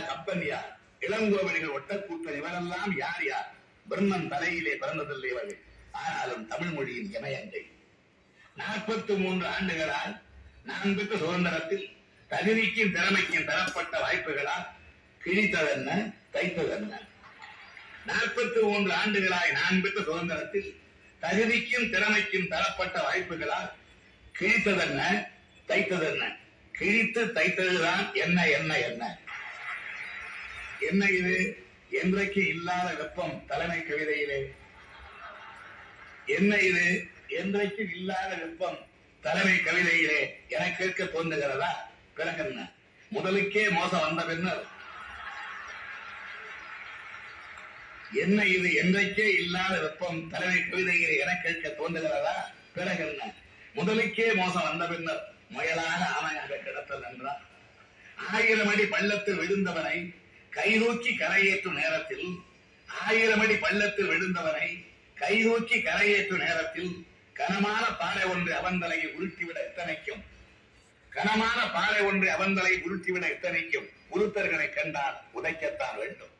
Cubbon யார் இளங்கோவடிகள் ஒட்டக்கூட்டம் இவரெல்லாம் யார் யார்? பிரம்மன் தலையிலே பிறந்ததில்லை இவர்கள். ஆனாலும் தமிழ் மொழியின் இமயங்கை நாற்பத்தி மூன்று ஆண்டுகளால் நான் பெற்ற சுதந்திரத்தில் தகுதிக்கும் திறமைக்கும் தரப்பட்ட வாய்ப்புகளால் கிழித்ததென்ன தைத்ததென்ன? நாற்பத்தி மூன்று ஆண்டுகளாய் நான் பெற்ற சுதந்திரத்தில் தகுதிக்கும் திறமைக்கும் தரப்பட்ட வாய்ப்புகளால் கிழித்ததென்ன தைத்ததென்ன? கிழித்து தைத்ததுதான் என்ன என்ன என்ன? என்ன இது? என்றைக்கு இல்லாத வெப்பம் தலைமை கவிதையிலே. என்ன இது? என்றைக்கு இல்லாத வெப்பம் தலைமை கவிதையிலே என கேட்க தோன்றுகிறதா? பிறகு என்ன? முதலுக்கே மோசம் வந்த பின்னர். என்ன இது? என்றைக்கே இல்லாத வெப்பம் தலைமை கவிதையிலே என கேட்க தோன்றுகிறதா? பிறகு என்ன? முதலுக்கே மோசம் வந்த பின்னர் முயலாக ஆமையாக கிடத்தல் என்றார். ஆயிரம் அடி பள்ளத்தில் விழுந்தவனை கைதூக்கி கரையேற்றும் நேரத்தில் ஆயிரம் அடி பள்ளத்தில் விழுந்தவனை கைதூக்கி கரையேற்றும் நேரத்தில் கனமான பாறை ஒன்று அவந்தலையை உருட்டிவிட எத்தனைக்கும்? கனமான பாறை ஒன்று அவந்தலை உருட்டிவிட எத்தனைக்கும்? உருத்தர்களை கண்டால் உதைக்கத்தான் வேண்டும்.